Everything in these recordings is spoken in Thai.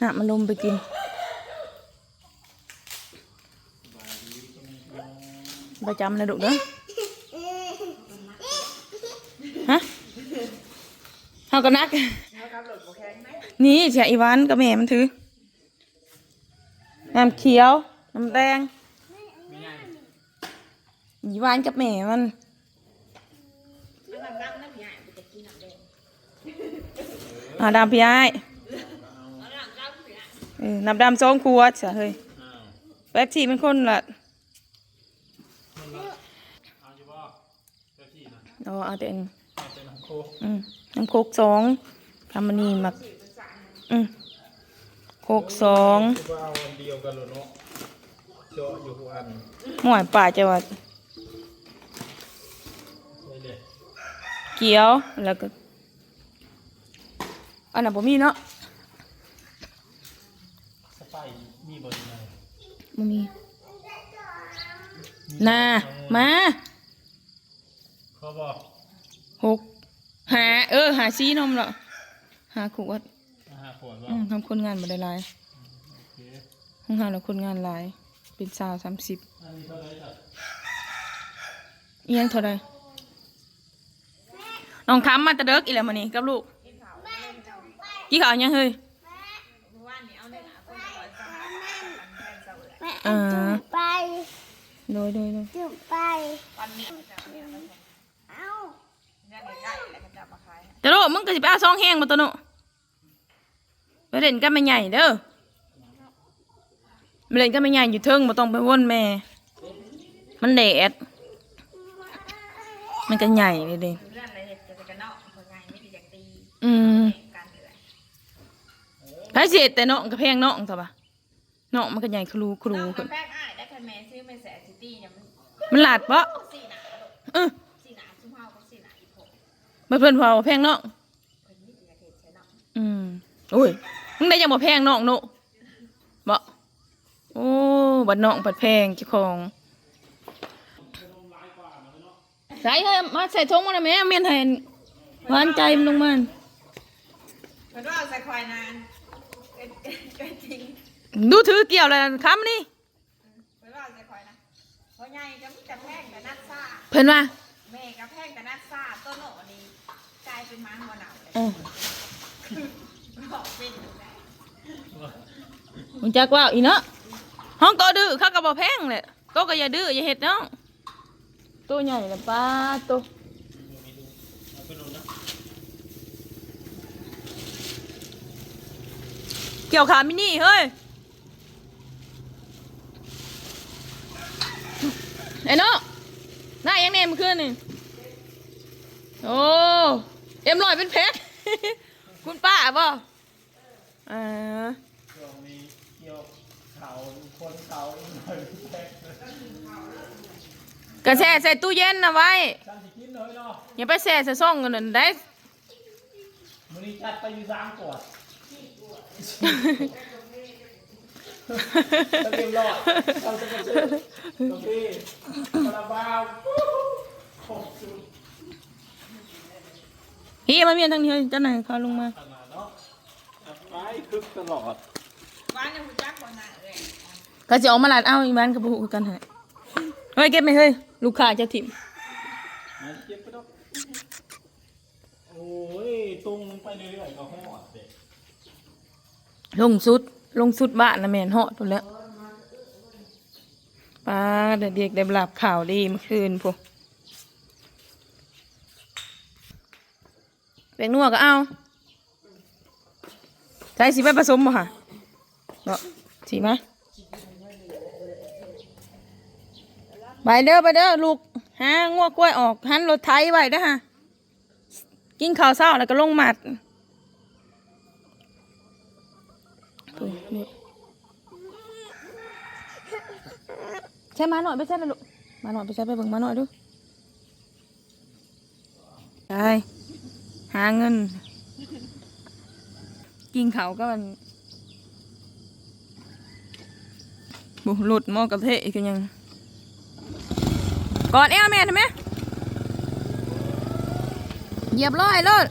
น่ะมันลมไปกิน ประจำนะดุเด้อฮะเฮาก็นัก นี่เสียอีวานกับแม่มันถือน้ำเขียว น้ำแดงอีวานกับแม่มันอ่าดำพี่ไอ้ ออน้ำดำสองขวดเสียเฮ้ยแป๊บชีเป็นคนละเอาอยู่บ่เจ้าที่นะเอาเอาแต่อันเอาเป็นน้ำโคกอืมน้ำโคกสองทำมันนี่มักอืมโคกสองคิดว่าเอาอันเดียวกันเหรอเนาะเจาะอยู่หัวอันหมวยป่าจะว่านี่เลยเกี๊ยวแล้วก็อันนั้นบ่มีเนาะ สไปร์มีบริไงบ่มีน่ามาเขาบอกหกหาเออ หาซีนมเหรอหาขวดอาหารขวดว่าอืมทำคนงานบ่ได้หลายโอเคห้องหาแล้วคนงานหลาย เป็นสาวสามสิบอันนี้เท่าไหรจ้ะเอียงเท่าไรน้องคำมาแตะเด็กอีแล้วมานี่กับลูกกี่ข่าวยังเฮ้ย แม่ อ่าจุ่มไปโดยโดยโดยจุ่มไปเอ้าแต่ลูกมึงก็สิไปเอาซองแห้งมาตัวโนไปเล่นกันไม่ใหญ่เด้อไปเล่นกันไม่ใหญ่อยู่เทิงบ่ต้องไปวนแม่ มันแดดมันก็ใหญ่เลยเด้อืมไผเสียแต่เนาะก็แพงเนาะซะปะ เนาะมันก็ใหญ่ครูครูขึ้นแป้งอ้ายได้คะแนนซื้อไม่แสนซิตี้เนี่ยมันมันหลาดปะสี่หนาเออสี่หนาซุ้มเฮาก็สี่หนาอีกหกมาเพิ่นเผาแพงเนาะเพิ่นนี่สิอยากเห็นใช่เนาะอืมโอ้ยมึงได้ยังบ่แพงน้องโนบ่โอ้บัดน้องบัดแพงเจ้าของใส่เฮ้ยมาใส่ทงมาแล้วแม่เมียนให้หวานใจมันลงมันเพิ่นว่าเอาใส่ควายนานเป็นเป็นจริง ดูถือเกี่ยวแล้วคำนี่เพิ่นว่าเอาใส่ควายนะเพราะใหญ่ก็มีแต่แพงแต่นัดซ่าเพิ่นว่าแม่ก็แพงแต่นัดซ่าต้นโหนนี่กลายเป็นม้าหัวหนาวเลยอ๋อบอกเป็นอยู่ได้มึงจักว่าอีเนาะห้องโตดื้อเขาก็บ่แพงแหละโตก็อย่าดื้ออย่าเฮ็ดเนาะโตใหญ่ละป้าโตเอาไปลงนะเกี่ยวขามินี่เฮ้ย ไอ้เนาะหน้ายังแน่เมื่อคืนนี่โอ้เอ็มลอยเป็นเพชรคุณป้าบ่อ่าช่วงนี้เกี่ยวเขาคนเขาหน่อยแป๊กกระแช่ใส่ตู้เย็นนะไว้ฉันสิกินเลยเนาะอย่าไปแช่ใส่ซ่องกันนั่นได้มื้อนี้จัดไปอยู่สามขวด จะเรียบร้อยเราจะไปซื้อกาแฟคาราบาวโอ้สุดเฮียมาเมียนทางนี้เฮ้ยเจ้าไหนายเขาลงมาขนาดเนาะเอาไปคึกตลอดบ้านเนี่ยหูจักบ่หนาเลยก็จะออกมาหลาดเอ้าอีมันกับผู้คือกันให้เฮ้ยเก็บไหมเฮ้ยลูกค้าเจะถิ่มมันเจ็บไปดอกโอ้ยตรงไปเรื่อยๆก็หอดเด็กลงสุด ลงสุดบ้านนะแม่นเหาะตัวแล้วป้าเด็กเด็กได้หลับข่าวดีเมื่อคืนพวกแบงนัวก็เอาใช้สิไปผสมบ่ค่ะบ่สิมาไปเด้อไปเด้อลูกหางัวกล้วยออกหันรถไถไว้เด้อฮะกินข้าวเช้าแล้วก็ลงหมัด ปุ๊บนี่ ใช่มาหน่อยไปใช่ไปลูกมาหน่อยไปใช่ไปเบิ่งมาหน่อยดูได้หาเงิน กินเขาก็มันบุหลุดมอกระเทะกคือยังกอดเอวแม่ทำไหมเหยียบร้อยเลย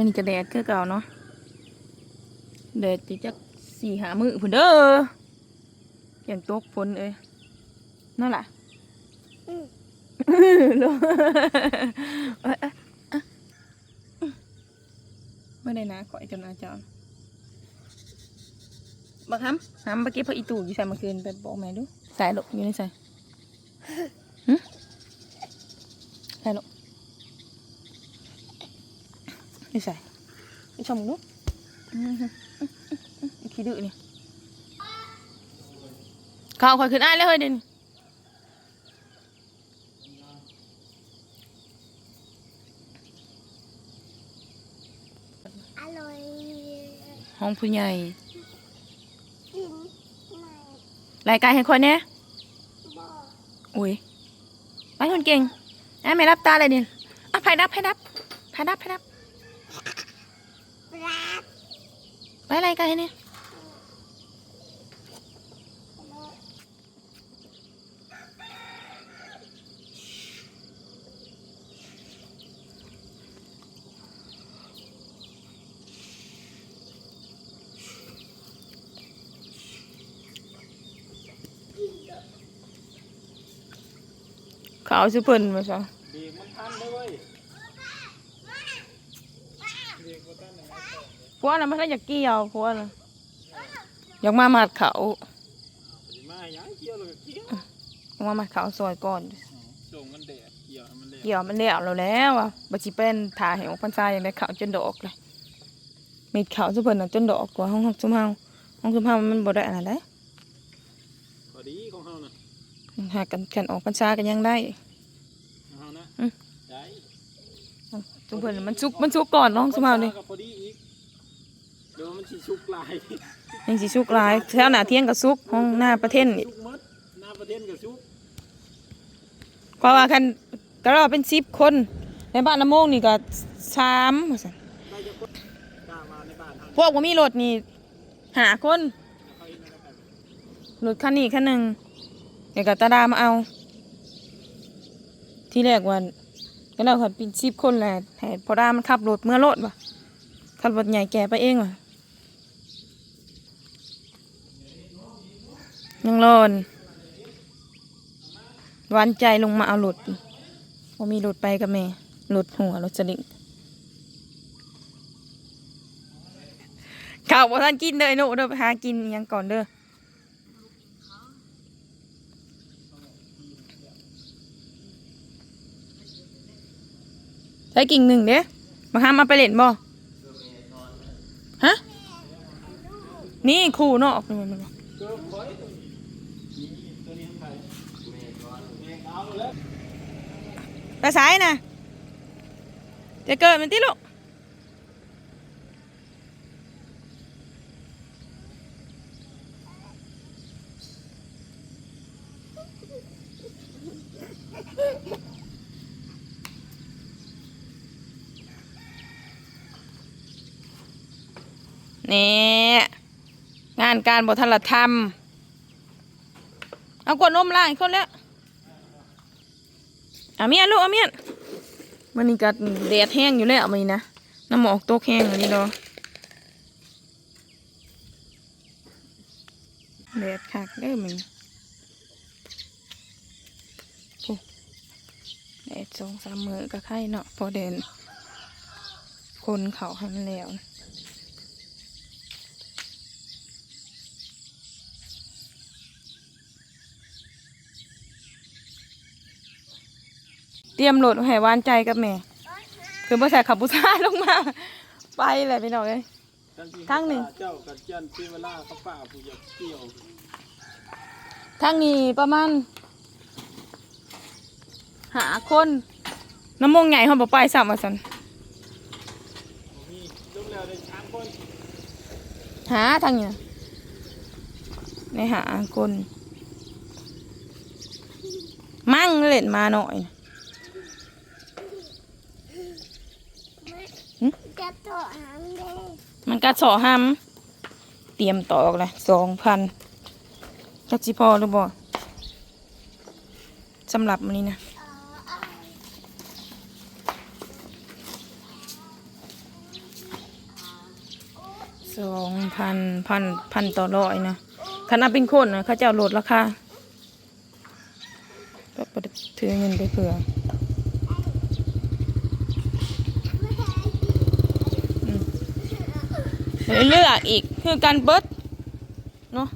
มันนี่ก็แดดคือเก่าเนาะแดดจะจักสี่หามือพุ่นเด้อเกี่ยงตกฝนเอ้ยนั่นล่ะอืมลงเอ้ยเอ้ยเอ้ยไม่ได้นะขอไอ้จำนาจรบักฮัมฮัมเมื่อกี้พออีตู่อยู่ใส่เมื่อคืนไปบอกแม่ดูใส่หลกอยู่ในใส่หึใส่หลก นี่ใส่ไปชมดูอื้อหืออื้อหืออื้อหือขี้ดื้อนี่ข่าวข่อยขึ้นอ้ายแล้วเฮ้ยเดนอร่อยห้องผู้ใหญ่กินรายการให้คนเนี้ยอุ้ยไปคนเก่งไอ้ไม่รับตาเลยเดนอะไผ่ดับไผ่ดับไผ่ดับไผ่ดับ ปลา ไปรายการให้เนี่ยเขาเอาสิเพิ่นมาซะเด็กมันทันเลยเว้ยเด็กมันทันเลย พวกนั้นมันอยากเกี่ยวพวกนั้นอยากมามัดเขาสิมาย้ายเกี่ยวเลยเกี่ยวอยากมามัดเขาซอยก่อนส่งมันแดดเกี่ยวให้มันแดดเกี่ยวมันแล้วเราแล้วอะบัจิเป็นถ่าเหวพันซายอย่างได้เขาจนดอกเลยมีเขาสุเพิ่นน่ะจนดอกกว่าห้องห้องซุมเฮาห้องซุมเฮามันบ่ได้อันนั้นได้พอดีของเฮานะหากันกันออกพันซากันยังได้ของเฮานะอืมได้ซุเพิ่นน่ะมันซุกมันซุกก่อนเน้องซุมเฮานี่ก็พอดีอีกเดี๋ยวมันสิชุกลายยังสิซุกหลายแถวหน้าเที่ยงก็ซุกห้องหน้าประเทศนี่ชุกหมดหน้าประเทศก็ชุกเพราะว่าคันก็เราเป็น10คน ในบ้านน้ำโมงนี่ก็3ว่าซั่นได้จะคนกล้ามาในบ้านทางพวกบ่มีรถนี่หาคนเขาเองนะครับรถคันนี้คันหนึงเดี๋ยวก็ตาดามาเอา ที่แรกวันก็เราขับเป็นสิบคนแหละให้พอดามันขับรถเมื่อรถว่ะขับรถใหญ่แก่ไปเองว่ะ ยังรอนหวันใจลงมาเอารถพอมีรถไปกับแม่รถหัวรถสลิงข้าวบ่ทันกินเด้อไอ้หนูเด้อไปหากินยังก่อนเด้อใช้กิ่งหนึ่งเด้มาห้ามมาไปเล่นบ่ฮะ นี่คู่เนาะนี่มันบ่ เกิบไว้ตัวนี้นี่ตัวนี้ทำไมแม่ก่อนแม่เอาแล้ว ไปสายนะจะเกิดมันติลูกนี่งานการบทธรรมเอากดนมล่างอีกคนแล้ว อาเมียนลูกอาเมียนมันนี่ก็แดดแห้งอยู่แล้วมันนี่นะน้ำหมอกตกแห้งอยู่นี่เนาแดดคักเด้อมันแดดสองสามมือก็ไข่เนาะพอเด่นคนเขาให้มันแล้วนะ ตรียมโหลดให้หวานใจกับแม่คือบ่ใส่ขับบุซ่าลงมา ไปเลยพี่น้องเอ้ยทางหนึ่งเจ้ากับเจ้าที่เวลาเขาป่าผู้อยากเกี่ยวทางนี้ประมาณหาคนน้ำมงใหญ่เขาบอกไปสามวันสันมีลูกแล้วได้สามคนหาทางนี้นะในหาคน มั่งเล่นมาหน่อย จะต่อหางเลยมันก็สอห้ำเตรียมตอกเลยสองพันจักจิพอหรือบ่สำหรับมันนี้นะสองพันพันพันต่อร้อยนะคณะเป็นคนนะเขาเจ้าลดราคาก็บ่ได้ถือเงินไปเผื่อ เลือกอีกคือการเบิดเนาะ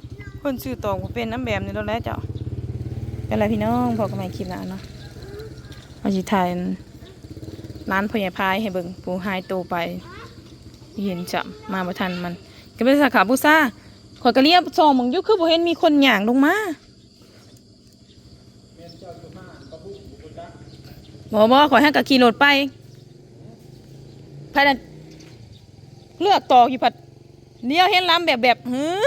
คนซื้อตองเป็นน้ำแบบนี้แล้วแหละเจ้าเป็นไรพี่น้องพอกันใหม่คลิปหน้าเนาะเอาสิถ่ายร้านพญาพายให้เบิ่งปูหายตัวไป เห็นจับมาบ่ทันมัน ก็เป็นสาขาบูซ่าข่อยก็เรียบซองมึงยู่คือบ่เห็นมีคนหย่างลงมาบ่บ่ข่อให้กับขี่รถไปภายเลือกตอกอยู่ผัด เนี้ยวเห็นล้ำแบบแบบฮือ